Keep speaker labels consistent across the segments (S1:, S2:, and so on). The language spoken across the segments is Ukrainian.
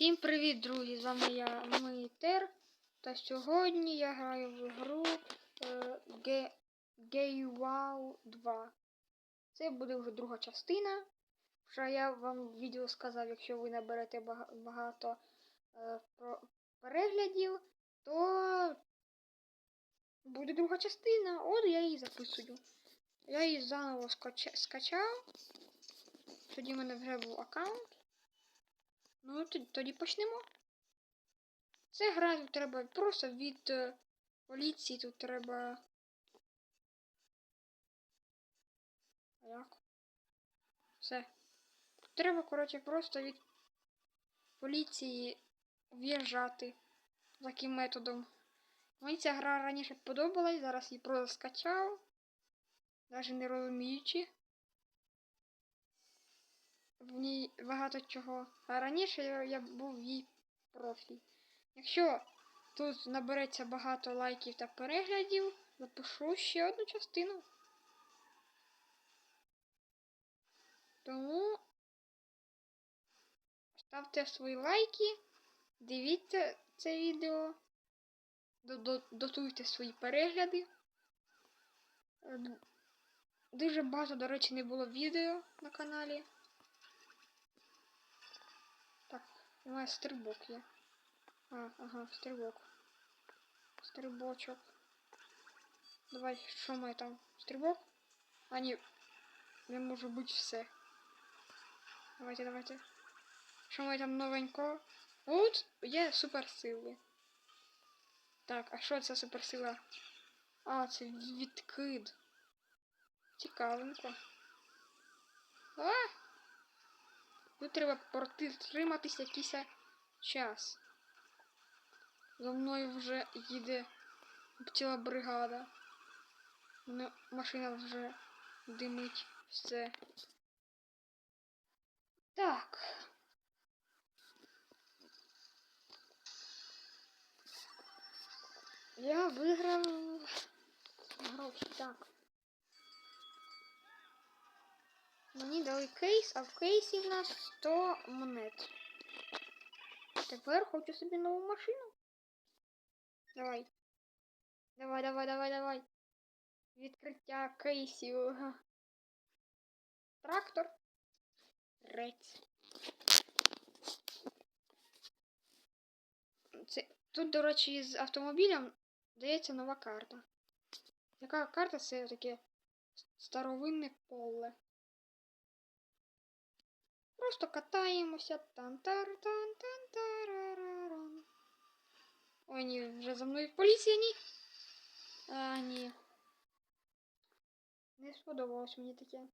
S1: Всім привіт, друзі! З вами я Митер. Та сьогодні я граю в гру е, GayWow 2. Це буде вже друга частина. Вже я вам в відео сказав, якщо ви наберете багато е, переглядів, то буде друга частина. От я її записую. Я її заново скача- скачав. Тоді в мене вже був аккаунт. Ну, тоді, почнемо. Це гра тут треба просто від е, поліції тут треба. Як? Все. Тут треба, коротше, просто від поліції в'їжджати таким методом. Мені ця гра раніше подобалась, зараз її просто скачав. Навіть не розуміючи в ній багато чого. А раніше я, я був її профі. Якщо тут набереться багато лайків та переглядів, запишу ще одну частину. Тому ставте свої лайки, дивіться це відео, до- до- дотуйте свої перегляди. Е, Дуже багато, до речі, не було відео на каналі. У мене стрибок є. А, ага, стрибок. Стрибочок. Давай, що ми там? Стрибок? А, ні. Не може бути все. Давайте, давайте. Що ми там новенько? От є суперсили. Так, а що це суперсила? А, це відкид. Цікавенько. А! Тут треба протриматись якийсь час. За мною вже їде ціла бригада. Машина вже димить все. Так. Я виграв гроші, так. Мені дали кейс, а в кейсі в нас 100 монет. Тепер хочу собі нову машину. Давай. Давай, давай, давай, давай. Відкриття кейсів. Трактор. Рець. Це... Тут, до речі, з автомобілем дається нова карта. Яка карта це таке старовинне поле. Просто катаємося. тан тар тан тан тарараран Ой, ні, вже за мною поліція, ні. А, ні. Не сподобалось мені таке.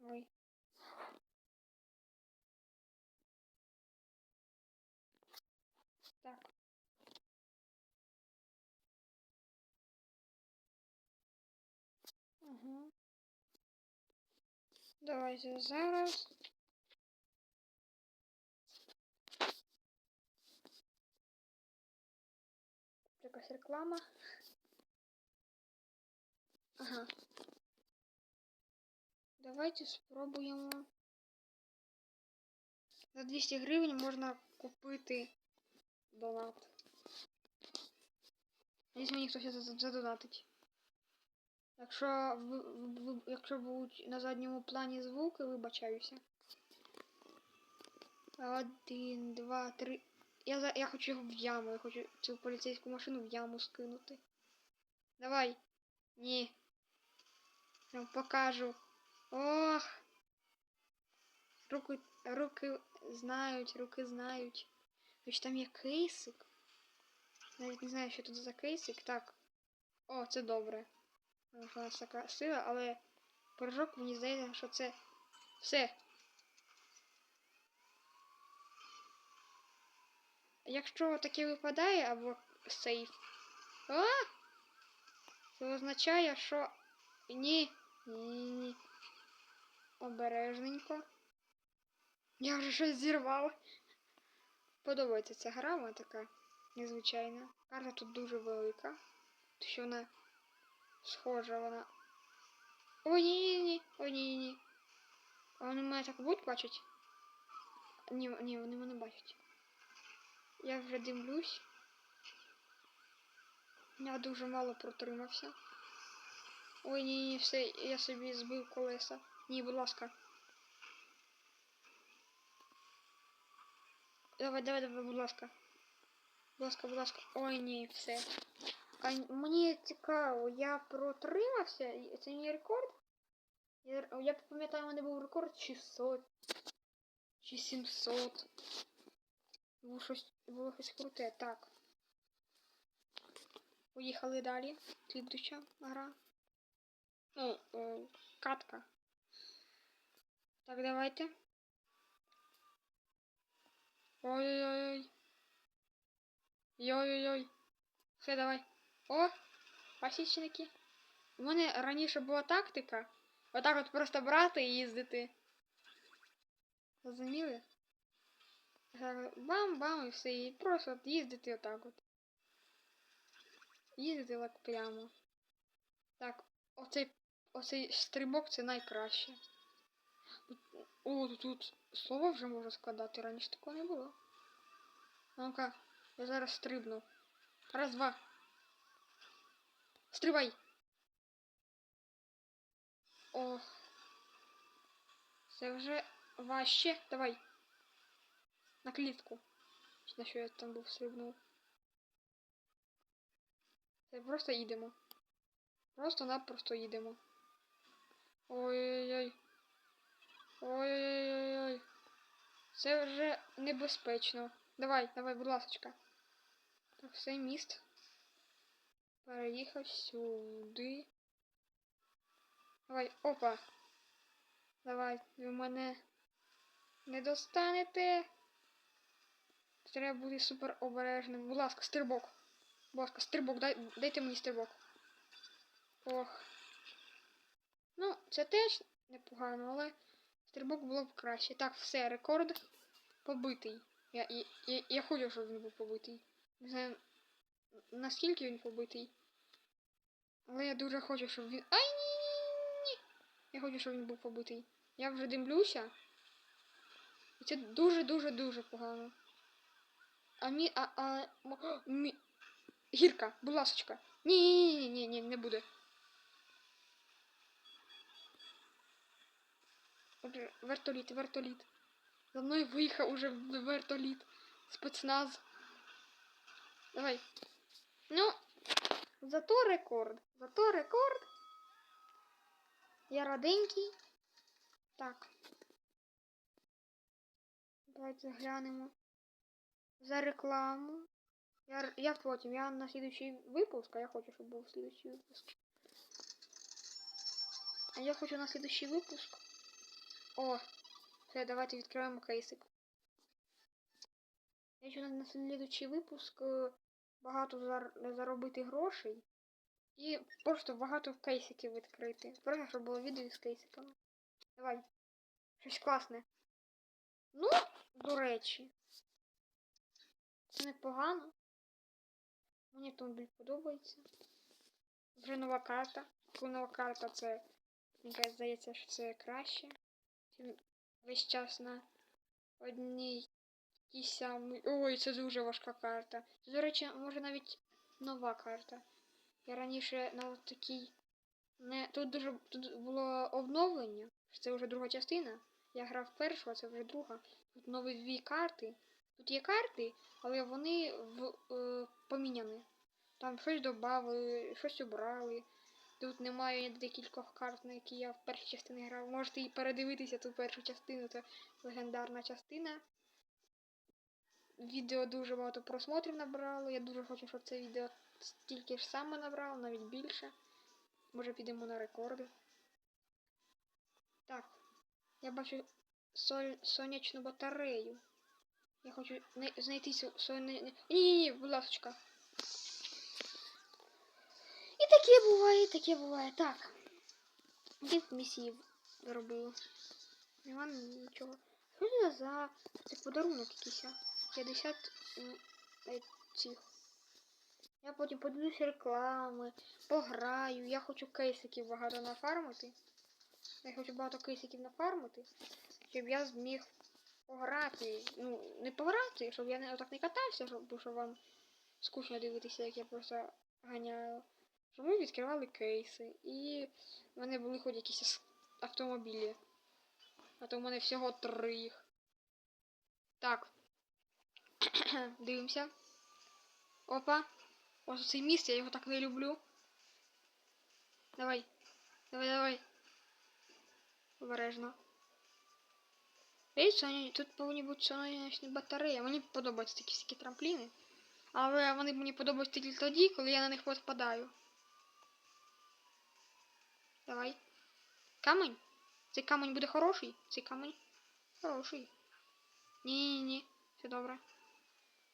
S1: Ой. Так. Давайте зараз. Якась реклама. Ага. Давайте спробуємо. За 200 гривень можна купити донат. Якщо мені хтось задонатить. Якщо якщо будуть на задньому плані звуки, вибачаюся. Один, два, три. Я, за- я хочу його в яму, я хочу цю поліцейську машину в яму скинути. Давай. Ні. Я вам покажу. Ох. Руки, руки знають, руки знають. Хоч там є кейсик. Навіть не знаю, що тут за кейсик. Так. О, це добре. У нас така сила, але прыжок, мені здається, що це все. Якщо таке випадає або сейф. А! Це означає, що ні. Ні, ні. Обережненько. Я вже щось зірвав. Подобається ця гра, вона така незвичайна. Карта тут дуже велика. Тому що вона схожа вона. О, ні, ні, ні. О, ні, ні. А вони мене так будуть бачить? Ні, ні, вони мене бачать. Я вже дивлюсь. Я дуже мало протримався. Ой, ні, ні, все, я собі збив колеса. Ні, будь ласка. Давай, давай, давай, будь ласка. Будь ласка, будь ласка. Ой, ні, все. А мені цікаво, я протримався. Це не рекорд? Я, пам'ятаю, у мене був рекорд 600. Чи 700. Було щось, було щось круте. Так. Поїхали далі. Слідуюча гра. Ну, е, катка. Так, давайте. Ой-ой-ой. Йой-ой-ой. Все, давай. О! Пасічники. У мене раніше була тактика. Отак от просто брати і їздити. Розуміли? Бам-бам і все. І просто от їздити отак от. Їздити так прямо. Так, оцей, оцей стрибок це найкраще. О, тут, тут слово вже можу складати, раніше такого не було. Ну-ка, я зараз стрибну. Раз, два. Стрибай. О. Це вже важче. Давай. На клітку. На що я там був стрибнув. Це просто їдемо. Просто-напросто їдемо. Ой-ой-ой. Ой-ой-ой. Це вже небезпечно. Давай, давай, будь ласочка. Так, все, міст. Переїхав сюди. Давай, опа. Давай, ви мене не достанете. Треба бути супер обережним. Будь ласка, стрибок. Будь ласка, стрибок, дай, дайте мені стрибок. Ох. Ну, це теж непогано, але стрибок було б краще. Так, все, рекорд побитий. Я, я, я, я хочу, щоб він був побитий. Не знаю, наскільки він побитий. Але я дуже хочу, щоб він. Ай ні, ні, ні. Я хочу, щоб він був побитий. Я вже дивлюся. І це дуже-дуже-дуже погано. А мі. А, а, мі... Гірка, будь ласочка. Ні, ні, ні, ні, ні, не буде. Вертоліт, вертоліт. За мною виїхав уже вертоліт. Спецназ. Давай. Ну, зато рекорд. Зато рекорд. Я раденький. Так. Давайте глянемо. За рекламу. Я, я потім. Я на слідуючий випуск, а я хочу, щоб був слідуючий випуск. А я хочу на слідуючий випуск. О, все, давайте відкриваємо кейсик. Я хочу на, на слідуючий випуск е, багато зар- заробити грошей. І просто багато кейсиків відкрити. Щоб було відео з кейсиками. Давай. Щось класне. Ну, до речі. Це непогано. Мені автомобіль подобається. Вже нова карта. Нова карта це, мені здається, що це краще. Весь час на одній самій. Ой, це дуже важка карта. Це, до речі, може навіть нова карта. Я раніше на такій. Не... Тут дуже тут було обновлення. Це вже друга частина. Я грав першу, а це вже друга. Тут нові дві карти. Тут є карти, але вони в, е, поміняні. Там щось додали, щось обрали. Тут немає декількох карт, на які я в першій частині грав. Можете і передивитися ту першу частину, це легендарна частина. Відео дуже багато просмотрів набрало. Я дуже хочу, щоб це відео стільки ж саме набрало, навіть більше. Може підемо на рекорди. Так. Я бачу соль... сонячну батарею. Я хочу знайти сонячну... Ні, ні, ні, будь ласочка. І таке буває, і таке буває. Так. Яких місії зробили? Нема нічого. Що це за це подарунок якийсь? А? 50 м, е, цих. Я потім подивлюся реклами, пограю. Я хочу кейсиків багато нафармити. Я хочу багато кейсиків нафармити, щоб я зміг пограти. Ну, не пограти, щоб я не отак не катався, щоб, щоб вам скучно дивитися, як я просто ганяю. Щоб ми відкривали кейси. І в мене були хоч якісь автомобілі. А то в мене всього три. Так. Дивимося. Опа. Ось цей міст, я його так не люблю. Давай. Давай, давай. Обережно. Видите, тут повинні бути сонячні батареї. Мені подобаються такі всякі трампліни. Але вони мені подобаються тільки тоді, коли я на них попадаю. Давай. Камень? Цей камень буде хороший? Цей камень хороший. Ні-ні-ні, все добре.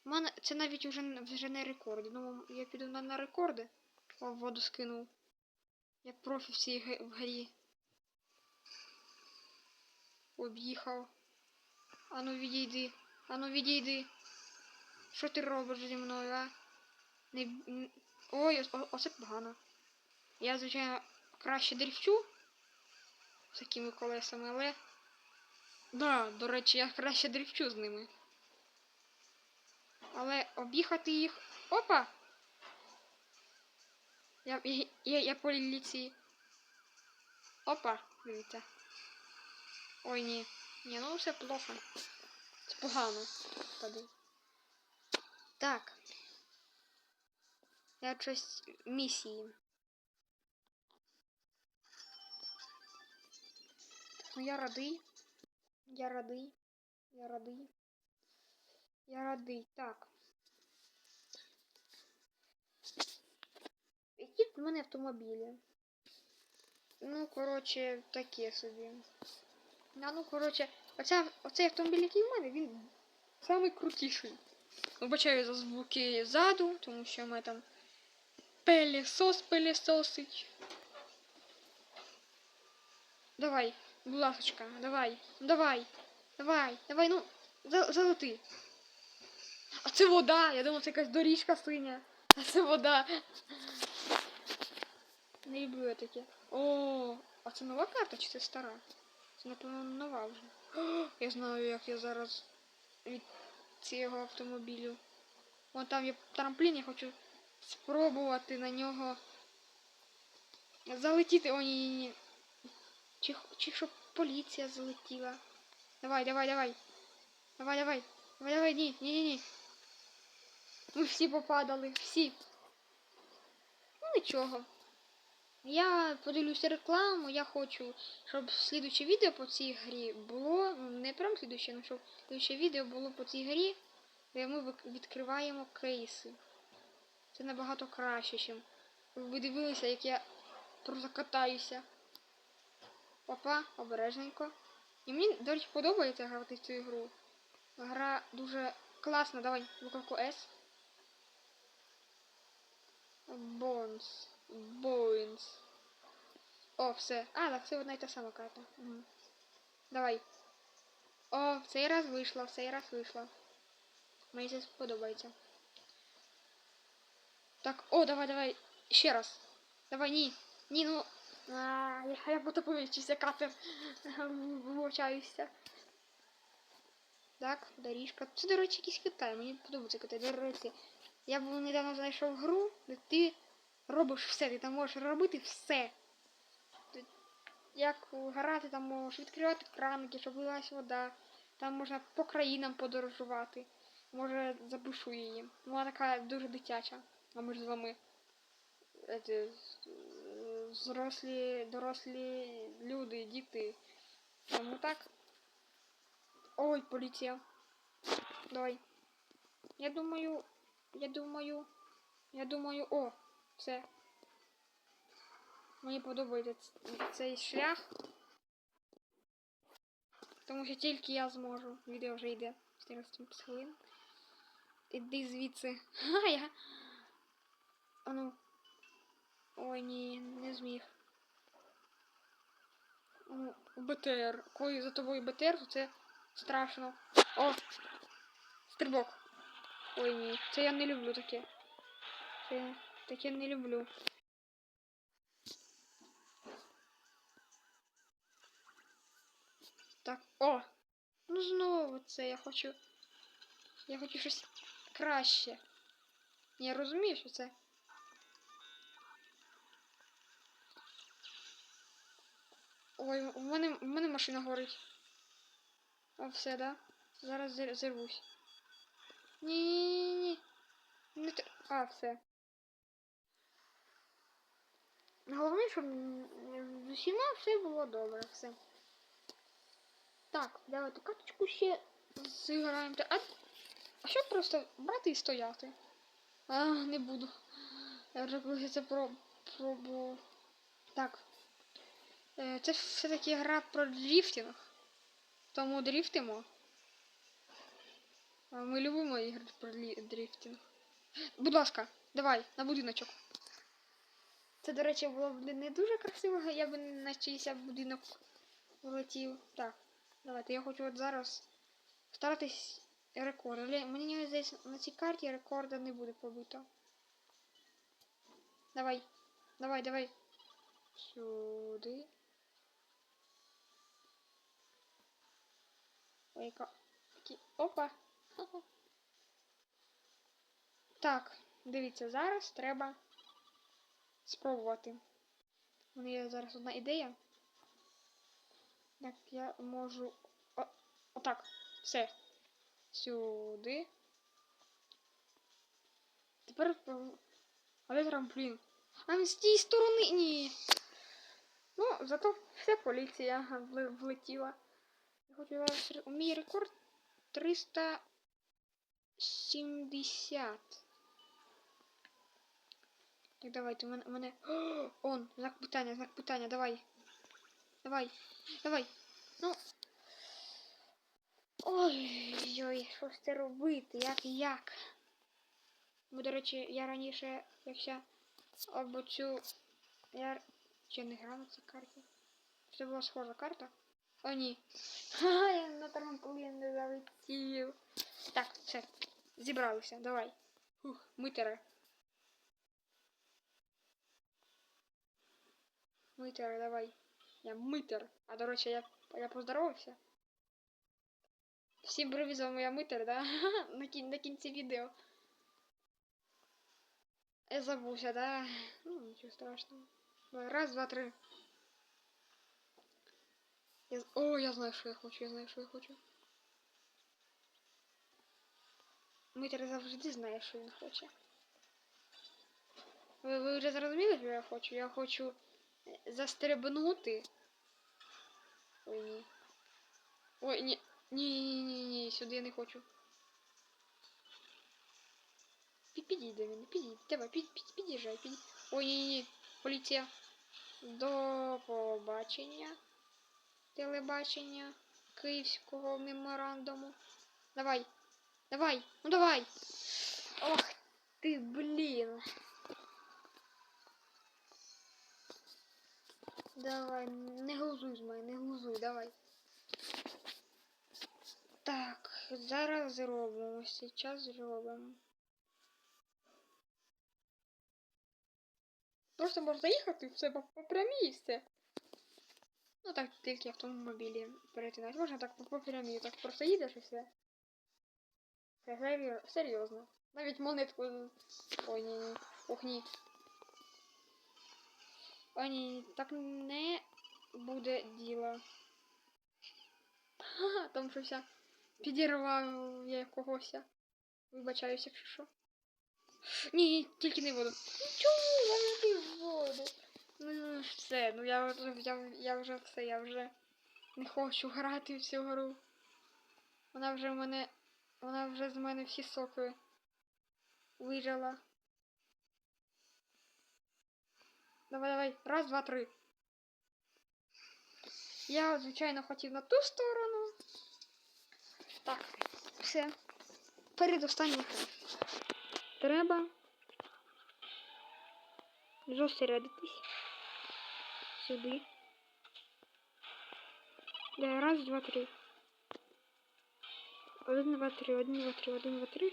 S1: Мене це навіть вже, вже не рекорд. Ну, я піду на, на рекорди. О, воду скинув. Я профі в цій в грі. Об'їхав. Ану відійди. Ану відійди. Що ти робиш зі мною, а? Не... Ой, оце погано. Я, звичайно, краще дрифчу з такими колесами, але. Да, до речі, я краще дрифчу з ними. Але об'їхати їх. Опа! Я, я, я, я поліції. Опа, дивіться. Ой, ні. Ні, ну все плохо. Це погано. Тоді. Так. Я щось місії. Ну я радий. Я радий. Я радий. Я радий. Так. Які в мене автомобілі? Ну, коротше, таке собі. А ну, коротше, оця, оцей автомобіль, який в мене, він самий крутіший. Вибачаю за звуки ззаду, тому що ми там пелесос пелесосить. Давай, будь ласочка, давай, давай, давай, давай, ну, залети. А це вода, я думав, це якась доріжка синя. А це вода. Не люблю я таке. О, а це нова карта чи це стара? Це, напевно, нова вже. Я знаю, як я зараз від цього автомобілю. Вон там є трамплін, я хочу спробувати на нього залетіти. О, ні, ні, ні. Чи, чи щоб поліція залетіла. Давай, давай, давай. Давай, давай. Давай, давай, ні, ні, ні, ні. Ми всі попадали, всі. Ну нічого. Я подивлюся рекламу, я хочу, щоб слідуче відео по цій грі було. Ну, не прям слідуче, ну щоб слідуче відео було по цій грі, де ми відкриваємо кейси. Це набагато краще, ніж ви дивилися, як я просто катаюся. Опа, обережненько. І мені, до речі, подобається грати в цю ігру. Гра дуже класна, давай, буковку S. Бонс. Боїнс. О, все. А, так це одна і та сама карта. Угу. Давай. О, в цей раз вийшла, в цей раз вийшла. Мені це сподобається. Так, о, давай, давай. Ще раз. Давай, ні. Ні, ну. А, я, я потоповичився, катер. Вивчаюся. Так, доріжка. Це, до речі, якийсь Китай. Мені подобається Китай. До речі, я був недавно знайшов гру, де ти робиш все, ти там можеш робити все. Як грати, там можеш відкривати краники, щоб лилась вода. Там можна по країнам подорожувати. Може, запишу її. Вона така дуже дитяча. А ми ж з вами зрослі, дорослі люди, діти. Тому так. Ой, поліція. Давай. Я думаю, я думаю, я думаю, о, все. Мені подобається цей шлях. Тому що тільки я зможу. Відео вже йде 14 хвилин. Іди звідси. Ха, я. А ну. Ой, ні, не зміг. Ну, БТР. Коли за тобою БТР, то це страшно. О! Стрибок. Ой, ні. Це я не люблю таке. Це таке не люблю. Так, о! Ну знову це я хочу. Я хочу щось краще. Я розумію, що це. Ой, у мене, у мене машина горить. А все, да? Зараз зір- зірвусь. Ні-ні-ні. Не тр- А, все. Головне, щоб з усіма все було добре, все. Так, давайте карточку ще зіграємо. А, а що просто брати і стояти? А, не буду. Я вже це про, пробував. Так. Е, Це все-таки гра про дріфтинг. Тому дріфтимо. Ми любимо ігри про дріфтинг. Будь ласка, давай, на будиночок. Це, до речі, було б не дуже красиво, я б на чийсь будинок влетів. Так, давайте, я хочу от зараз старатись рекорд. Але мені здається, на цій карті рекорда не буде побито. Давай, давай, давай. Сюди. Ой, яка... Опа. Так, дивіться, зараз треба спробувати. У мене є зараз одна ідея. Як я можу. О, отак. Все. Сюди. Тепер. А трамплін? А він з тієї сторони. Ні. Ну, зато вся поліція влетіла. Я хочу зараз. ре- Мій рекорд 370. Так, давайте, у мене, мене... Он, знак питання, знак питання, давай. Давай, давай. Ну. Ой-ой, що ж це робити? Як, як? Бо, до речі, я раніше, якщо або цю... Я ще не грав на цій карті. Це була схожа карта. О, ні. Ха, я на трамплін не залетів. Так, все. Зібралися, давай. Фух, митере. Митер, давай. Я митер. А до речі, я, я поздоровався. Всім привіт, з вами я митер, да? на, кін, на кінці відео. Я забувся, да? Ну, нічого страшного. Давай, Раз, два, три. Я... О, я знаю, що я хочу, я знаю, що я хочу. Митер завжди знає, що він хоче. Ви, ви вже зрозуміли, що я хочу? Я хочу е, застрибнути. Ой, ні. Ой, ні. Ні, ні, ні, ні, сюди я не хочу. Пі- Підійди мені, підійди. Давай, під, під, під'їжджай, під'їжджай. Ой, ні, ні. Поліція. До побачення. Телебачення Київського меморандуму. Давай. Давай, ну давай. Ох ти, блін. Давай, не глузуй з мене, не глузуй, давай. Так, зараз зробимо. Сейчас зробимо. Просто можна їхати все по, прямій все. Ну так, тільки автомобілі перетинати. Можна так по прямій, так просто їдеш і все. Серйозно. Навіть монетку. Ой, ні, ні. Ох, ні. Ой, ні, так не буде діла. Ха, там щось підірвав я когось. Вибачаюся, якщо що. Ні, ні, тільки не воду. Чому я не воду? Ну все, ну я, вже- я, я вже все, я вже не хочу грати в цю гру. Вона вже в мене. Вона вже з мене всі соки вижила. Давай, давай. Раз, два, три. Я, звичайно, хотів на ту сторону. Так, все. Передостання гра. Треба зосередитись. Сюди. Да, раз, два, три. Один, два, три, один, два, три, один, два, три.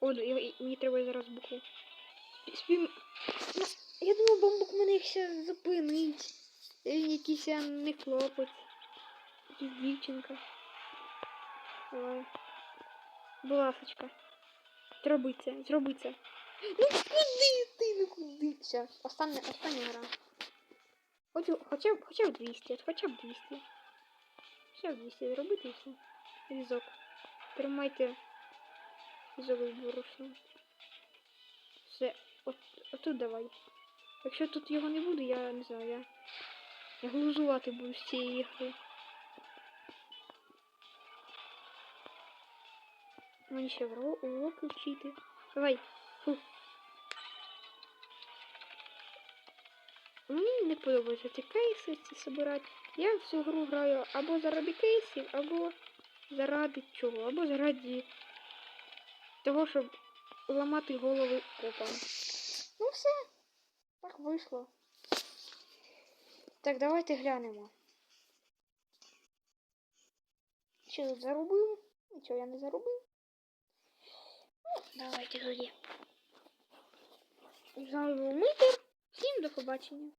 S1: О, я, і- мені треба зараз букву. Спім... Я думав, бамбук мене ще зупинить. Він якийсь не хлопець. якась дівчинка. Давай. Будь ласочка. Зроби це, зроби це. Ну куди ти, ну куди? Все, остання, остання гра. Хочу, хоча хоча б 200, хоча б 200. Хоча б 200 зробити і все. Візок. Тримайте візок з. Все, от, отут давай. Якщо тут його не буде, я не знаю, я, я глузувати буду з цієї гри. Мені ще уроки вчити. Давай. Фу. Мені не подобається ці кейси ці собирати. Я в цю гру граю або заради кейсів, або заради чого, або заради того, щоб ламати голови копам. Ну все. Так вийшло. Так, давайте глянемо. Що тут заробив? Нічого я не заробив. Ну, давайте тоді. З Митер. Всім до побачення.